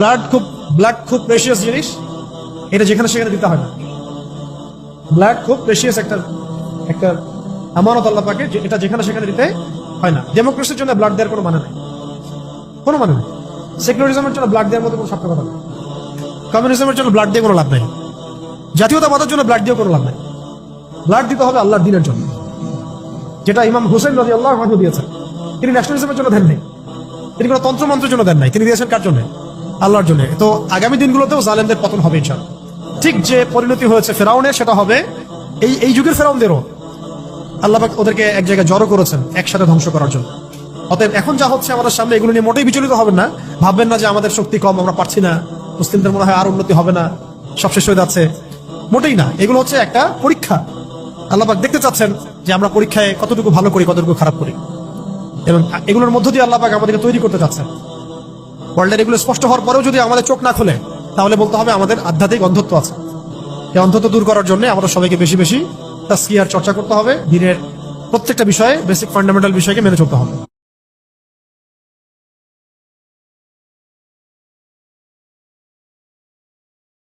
Blood খুব blood খুব precious জিনিস। এটা যেখানে সেখানে দিতে হয় না। ব্লাড খুব প্রেশিয়াস একটা একটা আমানত আল্লাহ পাকে এটা যেখানে সেখানে দিতে হয় না। ডেমোক্রেসির জন্য ব্লাড দেওয়ার কোনো মানে নাই। কোনো মানে নেই। সেকুলারিজমের জন্য ব্লাড দেওয়ার মতো কোনো কথা নেই। কমিউনিজমের জন্য ব্লাড দিয়ে কোনো লাভ নাই। জাতীয়তাবাদের জন্য ব্লাড দিয়ে কোনো লাভ নাই। ব্লাড দিতে হবে আল্লাহর দিনের জন্য। যেটা ইমাম হোসেন রাজি আল্লাহ দিয়েছেন। তিনি ন্যাশনালিজমের জন্য দেন নাই। তিনি কোনো তন্ত্রমন্ত্রের জন্য দেন নাই। তিনি দিয়েছেন কার জন্য? আল্লাহর জন্য। তো আগামী দিনগুলোতেও জালেমদের পতন হবে ইনশাল ঠিক যে পরিণতি হয়েছে ফেরাউনের, সেটা হবে এই এই যুগের ফেরাউনদেরও। আল্লাহ ওদেরকে এক জায়গায় জড়ো করেছেন, একসাথে ধ্বংস করার জন্য। অতএব এখন যা হচ্ছে আমাদের সামনে, এগুলো নিয়ে মোটেই বিচলিত হবেন না। ভাববেন না যে আমাদের শক্তি কম, আমরা পারছি না। মুসলিমদের মনে হয় আর উন্নতি হবে না। সব শেষ হয়ে যাচ্ছে। মোটেই না। এগুলো হচ্ছে একটা পরীক্ষা। আল্লাহ পাক দেখতে চাচ্ছেন যে আমরা পরীক্ষায় কতটুকু ভালো করি, কতটুকু খারাপ করি। এবং এগুলোর মধ্য দিয়ে আল্লাহ পাক আমাদেরকে তৈরি করতে চাচ্ছেন। ওয়ার্ল্ডের এগুলো স্পষ্ট হওয়ার পরেও যদি আমাদের চোখ না খোলে, তাহলে বলতে হবে আমাদের আধ্যাত্মিক অন্ধত্ব আছে। এই অন্ধত্ব দূর করার জন্য আমাদের সবাইকে বেশি বেশি তাস্কিয়ার চর্চা করতে হবে। দিনের প্রত্যেকটা বিষয়ে বেসিক ফান্ডামেন্টাল বিষয়কে মেনে চলতে হবে।